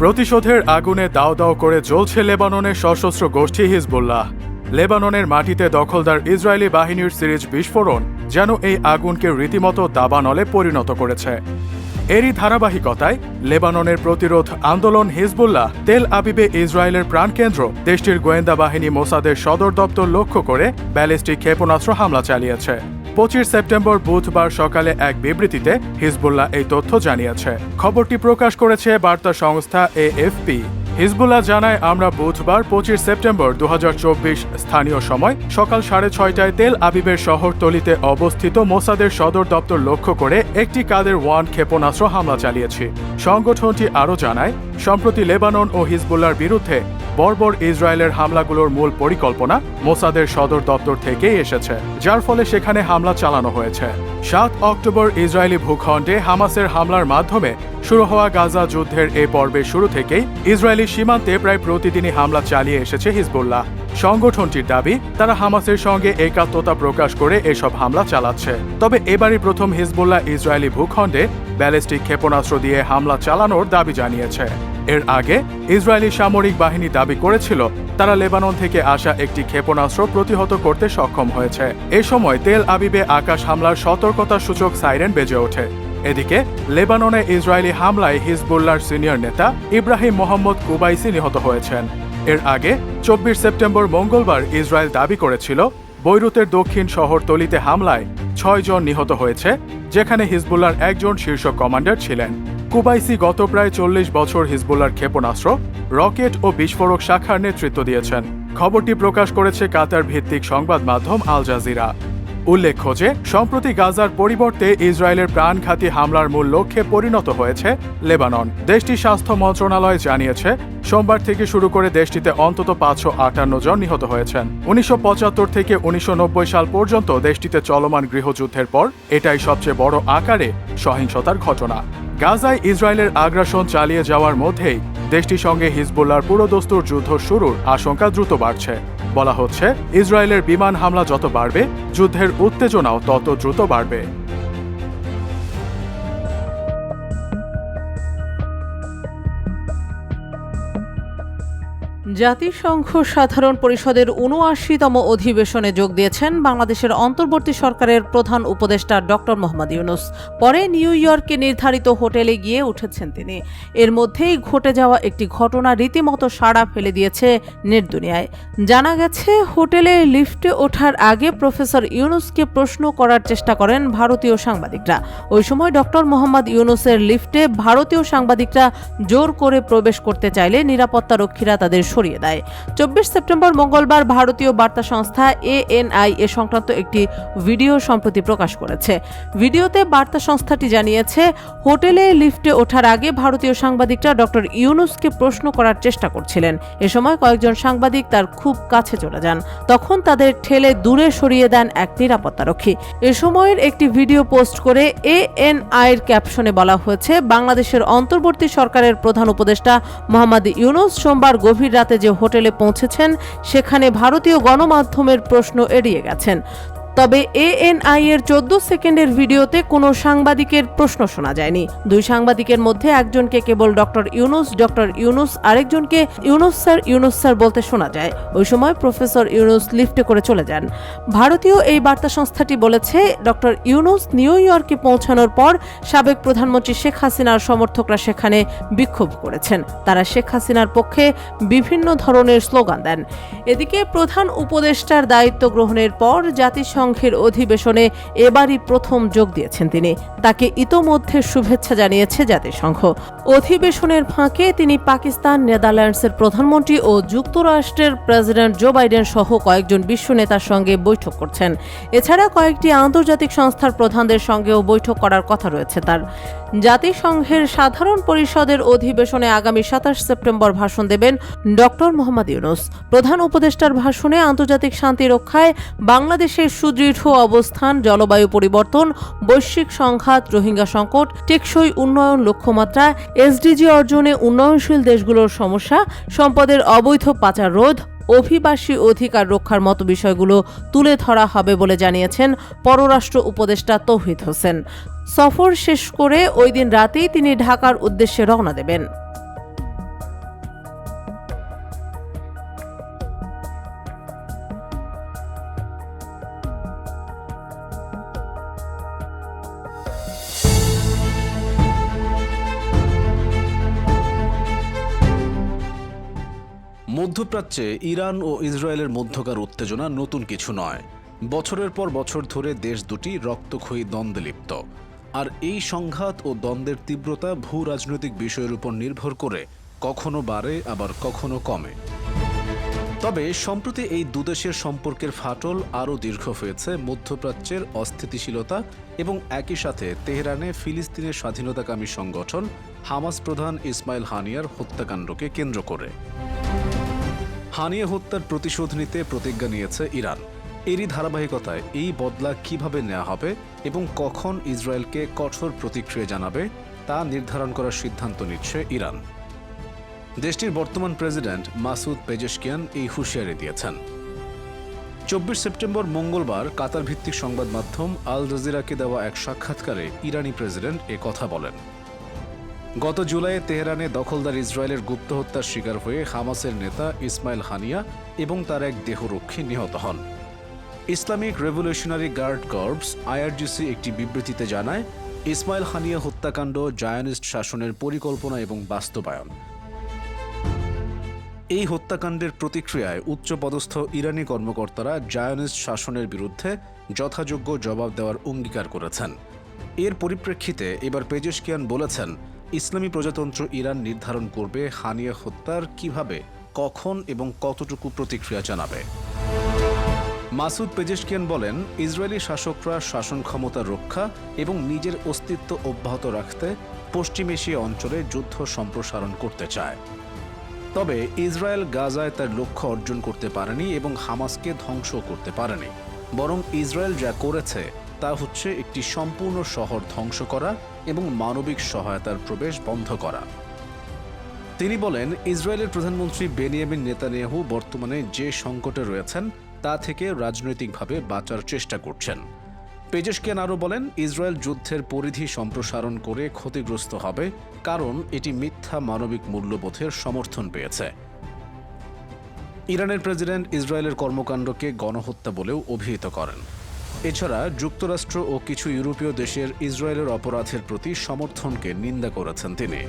প্রতিশোধের আগুনে দাও দাও করে জ্বলছে লেবাননের সশস্ত্র গোষ্ঠী হিজবুল্লাহ। লেবাননের মাটিতে দখলদার ইসরায়েলি বাহিনীর সিরিজ বিস্ফোরণ যেন এই আগুনকে রীতিমতো দাবানলে পরিণত করেছে। এরই ধারাবাহিকতায় লেবাননের প্রতিরোধ আন্দোলন হিজবুল্লাহ তেল আবিবে ইসরায়েলের প্রাণকেন্দ্র, দেশটির গোয়েন্দা বাহিনী মোসাদের সদর দপ্তর লক্ষ্য করে ব্যালিস্টিক ক্ষেপণাস্ত্র হামলা চালিয়েছে। পঁচিশ সেপ্টেম্বর বুধবার সকালে এক বিবৃতিতে হিজবুল্লাহ এই তথ্য জানিয়েছে। খবরটি প্রকাশ করেছে বার্তা সংস্থা এএফপি। হিজবুল্লাহ জানায়, আমরা বুধবার পঁচিশ সেপ্টেম্বর দু হাজার চব্বিশ স্থানীয় সময় সকাল সাড়ে ছয়টায় তেল আবিবের শহরতলিতে অবস্থিত মোসাদের সদর দপ্তর লক্ষ্য করে একটি কাদের ওয়ান ক্ষেপণাস্ত্র হামলা চালিয়েছি। সংগঠনটি আরও জানায়, সম্প্রতি লেবানন ও হিজবুল্লার বিরুদ্ধে বর্বর ইসরায়েলের হামলাগুলোর মূল পরিকল্পনা মোসাদের সদর দপ্তর থেকেই এসেছে, যার ফলে সেখানে হামলা চালানো হয়েছে। সাত অক্টোবর ইসরায়েলি ভূখণ্ডে হামাসের হামলার মাধ্যমে শুরু হওয়া গাজা যুদ্ধের এ পর্বের শুরু থেকেই ইসরায়েলি সীমান্তে প্রায় প্রতিদিনই হামলা চালিয়ে এসেছে হিজবুল্লাহ। সংগঠনটির দাবি, তারা হামাসের সঙ্গে একাত্মতা প্রকাশ করে এসব হামলা চালাচ্ছে। তবে এবারই প্রথম হিজবুল্লাহ ইসরায়েলি ভূখণ্ডে ব্যালিস্টিক ক্ষেপণাস্ত্র দিয়ে হামলা চালানোর দাবি জানিয়েছে। এর আগে ইসরায়েলি সামরিক বাহিনী দাবি করেছিল, তারা লেবানন থেকে আসা একটি ক্ষেপণাস্ত্র প্রতিহত করতে সক্ষম হয়েছে। এ সময় তেল আবিবে আকাশ হামলার সতর্কতা সূচক সাইরেন বেজে ওঠে। এদিকে, লেবাননে ইসরায়েলি হামলায় হিজবুল্লাহর সিনিয়র নেতা ইব্রাহিম মোহাম্মদ কুবাইসি নিহত হয়েছেন। এর আগে চব্বিশ সেপ্টেম্বর মঙ্গলবার ইসরায়েল দাবি করেছিল বৈরুতের দক্ষিণ শহরতলিতে হামলায় ছয় জন নিহত হয়েছে, যেখানে হিজবুল্লার একজন শীর্ষ কমান্ডার ছিলেন। কুবাইসি গত প্রায় চল্লিশ বছর হিজবুল্লার ক্ষেপণাস্ত্র, রকেট ও বিস্ফোরক শাখার নেতৃত্ব দিয়েছেন। খবরটি প্রকাশ করেছে কাতার ভিত্তিক সংবাদ মাধ্যম আল জাজিরা। উল্লেখ্য যে, সম্প্রতি গাজার পরিবর্তে ইসরায়েলের প্রাণঘাতী হামলার মূল লক্ষ্যে পরিণত হয়েছে লেবানন। দেশটির স্বাস্থ্য মন্ত্রণালয় জানিয়েছে, সোমবার থেকে শুরু করে দেশটিতে অন্তত পাঁচশো আটান্ন জন নিহত হয়েছেন। উনিশশো পঁচাত্তর থেকে উনিশশো নব্বই সাল পর্যন্ত দেশটিতে চলমান গৃহযুদ্ধের পর এটাই সবচেয়ে বড় আকারে সহিংসতার ঘটনা। গাজায় ইসরায়েলের আগ্রাসন চালিয়ে যাওয়ার মধ্যেই দেশটির সঙ্গে হিজবুল্লাহর পুরোদস্তুর যুদ্ধ শুরুর আশঙ্কা দ্রুত বাড়ছে। বলা হচ্ছে ইসরায়েলের বিমান হামলা যত বাড়বে যুদ্ধের উত্তেজনাও তত দ্রুত বাড়বে। জাতিসংঘ সাধারণ পরিষদের উনআশিতম অধিবেশনে যোগ দিয়েছেন বাংলাদেশের অন্তর্বর্তী সরকারের প্রধান উপদেষ্টা ডক্টর মোহাম্মদ ইউনুস। পরে নিউ ইয়র্কে নির্ধারিত হোটেলে গিয়ে উঠেছেন তিনি। এর মধ্যেই ঘটে যাওয়া একটি ঘটনা রীতিমতো সাড়া ফেলে দিয়েছে নেট দুনিয়ায় জানা গেছে, হোটেলে লিফটে ওঠার আগে প্রফেসর ইউনুসকে প্রশ্ন করার চেষ্টা করেন ভারতীয় সাংবাদিকরা। ওই সময় ডক্টর মোহাম্মদ ইউনুসের লিফটে ভারতীয় সাংবাদিকরা জোর করে প্রবেশ করতে চাইলে নিরাপত্তা রক্ষীরা তাদের সরিয়ে দেয়। চব্বিশ সেপ্টেম্বর মঙ্গলবার ভারতীয় বার্তা সংস্থা এএনআই এ সংক্রান্ত একটি ভিডিও সম্প্রতি প্রকাশ করেছে। ভিডিওতে বার্তা সংস্থাটি জানিয়েছে, হোটেলে লিফটে ওঠার আগে ভারতীয় সাংবাদিকরা ডক্টর ইউনুসকে প্রশ্ন করার চেষ্টা করছিলেন। এ সময় কয়েকজন সাংবাদিক তার খুব কাছে চলে যান। তখন তাদের ঠেলে দূরে সরিয়ে দেন এক নিরাপত্তারক্ষী। এ সময়ের একটি ভিডিও পোস্ট করে এএনআই এর ক্যাপশনে বলা হয়েছে, বাংলাদেশের অন্তর্বর্তী সরকারের প্রধান উপদেষ্টা মোহাম্মদ ইউনুস সোমবার গভীর রাতে যে হোটেলে পৌঁছেছেন সেখানে ভারতীয় গণমাধ্যমের প্রশ্ন এড়িয়ে গেছেন। তবে এএনআই এর চোদ্দ সেকেন্ডের ভিডিওতে কোনো সাংবাদিকের প্রশ্ন শোনা যায়নি। দুই সাংবাদিকের মধ্যে একজনকে কেবল ডক্টর ইউনুস ডক্টর ইউনুস, আরেকজনকে ইউনুস স্যার ইউনুস স্যার বলতে শোনা যায়। ওই সময় প্রফেসর ইউনুস লিফটে করে চলে যান। ভারতীয় এই বার্তা সংস্থাটি বলেছে, ডক্টর ইউনুস নিউ ইয়র্কে পৌঁছানোর পর সাবেক প্রধানমন্ত্রী শেখ হাসিনার সমর্থকরা সেখানে বিক্ষোভ করেছেন। তারা শেখ হাসিনার পক্ষে বিভিন্ন ধরনের স্লোগান দেন। এদিকে প্রধান উপদেষ্টার দায়িত্ব গ্রহণের পর জাতিসংঘের অধিবেশনে এবারই প্রথম যোগ দিয়েছেন তিনি। তাকে ইতোমধ্যে শুভেচ্ছা জানিয়েছে জাতিসংঘ। অধিবেশনের ফাঁকে তিনি পাকিস্তান, নেদারল্যান্ডসের প্রধানমন্ত্রী ও যুক্তরাষ্ট্রের প্রেসিডেন্ট জো বাইডেন সহ কয়েকজন বিশ্ব নেতার সঙ্গে বৈঠক করছেন। এছাড়া কয়েকটি আন্তর্জাতিক সংস্থার প্রধানদের সঙ্গেও বৈঠক করার কথা রয়েছে তার। জাতিসংঘের সাধারণ পরিষদের অধিবেশনে আগামী সাতাশ সেপ্টেম্বর ভাষণ দেবেন ডক্টর মোহাম্মদ ইউনুস। প্রধান উপদেষ্টার ভাষণে আন্তর্জাতিক শান্তি রক্ষায় বাংলাদেশের সুদৃঢ় অবস্থান, জলবায়ু পরিবর্তন, বৈশ্বিক সংঘাত, রোহিঙ্গা সংকট, টেকসই উন্নয়ন লক্ষ্যমাত্রা এসডিজি অর্জনে উন্নয়নশীল দেশগুলোর সমস্যা, সম্পদের অবৈধ পাচার রোধ, অভিবাসী অধিকার রক্ষার মতো বিষয়গুলো তুলে ধরা হবে বলে জানিয়েছেন পররাষ্ট্র উপদেষ্টা তৌহিদ হোসেন। সফর শেষ করে ওই দিন রাতেই তিনি ঢাকার উদ্দেশ্যে রওনা দেবেন। মধ্যপ্রাচ্যে ইরান ও ইসরায়েলের মধ্যকার উত্তেজনা নতুন কিছু নয়। বছরের পর বছর ধরে দেশ দুটি রক্তক্ষয়ী দ্বন্দ্বে লিপ্ত। আর এই সংঘাত ও দ্বন্দ্বের তীব্রতা ভূ রাজনৈতিক বিষয়ের উপর নির্ভর করে কখনো বাড়ে, আবার কখনো কমে। তবে সম্প্রতি এই দুদেশের সম্পর্কের ফাটল আরও দীর্ঘ হয়েছে মধ্যপ্রাচ্যের অস্থিতিশীলতা এবং একই সাথে তেহরানে ফিলিস্তিনের স্বাধীনতাকামী সংগঠন হামাস প্রধান ইসমাইল হানিয়ার হত্যাকাণ্ডকে কেন্দ্র করে। হানিয়া হত্যার প্রতিশোধ নিতে প্রতিজ্ঞা নিয়েছে ইরান। এরই ধারাবাহিকতায় এই বদলা কীভাবে নেওয়া হবে এবং কখন ইসরায়েলকে কঠোর প্রতিক্রিয়া জানাবে, তা নির্ধারণ করার সিদ্ধান্ত নিচ্ছে ইরান। দেশটির বর্তমান প্রেসিডেন্ট মাসুদ পেজেশকিয়ান এই হুঁশিয়ারি দিয়েছেন। চব্বিশ সেপ্টেম্বর মঙ্গলবার কাতার ভিত্তিক সংবাদ মাধ্যম আল জাজিরাকে দেওয়া এক সাক্ষাৎকারে ইরানি প্রেসিডেন্ট এ কথা বলেন। গত জুলাইয়ে তেহরানে দখলদার ইসরায়েলের গুপ্ত হত্যার শিকার হয়ে হামাসের নেতা ইসমাইল হানিয়া এবং তার এক দেহরক্ষী নিহত হন। Islamic Revolutionary Guard Corps IRGC একটি বিবৃতিতে জানায়, ইসমাইল হানিয়া হত্যাকাণ্ড, জায়নিস্ট শাসনের পরিকল্পনা এবং বাস্তবায়ন। এই হত্যাকাণ্ডের প্রতিক্রিয়ায় উচ্চপদস্থ ইরানি কর্মকর্তারা জায়নিস্ট শাসনের বিরুদ্ধে যথাযোগ্য জবাব দেওয়ার অঙ্গীকার করেছেন। এর পরিপ্রেক্ষিতে এবার পেজেশকিয়ান বলেছেন ইসলামী প্রজাতন্ত্র ইরান নির্ধারণ করবে, হানিয়া হত্যার কীভাবে, কখন এবং কতটুকু প্রতিক্রিয়া জানাবে? মাসুদ পেজেশকিয়ান বলেন, ইসরায়েলি শাসকরা শাসন ক্ষমতা রক্ষা এবং নিজের অস্তিত্ব অব্যাহত রাখতে পশ্চিম এশিয়া অঞ্চলে যুদ্ধ সম্প্রসারণ করতে চায়। তবে ইসরায়েল গাজায় তার লক্ষ্য অর্জন করতে পারেনি এবং হামাসকে ধ্বংস করতে পারেনি। বরং ইসরায়েল যা করেছে তা হচ্ছে একটি সম্পূর্ণ শহর ধ্বংস করা এবং মানবিক সহায়তার প্রবেশ বন্ধ করা। তিনি বলেন, ইসরায়েলের প্রধানমন্ত্রী বেনিয়ামিন নেতানিয়াহু বর্তমানে যে সংকটে রয়েছেন, তা থেকে রাজনৈতিকভাবে বাঁচার চেষ্টা করছেন। পেজেশকিয়ান আরও বলেন, ইসরায়েল যুদ্ধের পরিধি সম্প্রসারণ করে ক্ষতিগ্রস্ত হবে, কারণ এটি মিথ্যা মানবিক মূল্যবোধের সমর্থন পেয়েছে। ইরানের প্রেসিডেন্ট ইসরায়েলের কর্মকাণ্ডকে গণহত্যা বলেও অভিহিত করেন। এছাড়া যুক্তরাষ্ট্র ও কিছু ইউরোপীয় দেশের ইসরায়েলের অপরাধের প্রতি সমর্থনকে নিন্দা করেছেন তিনি।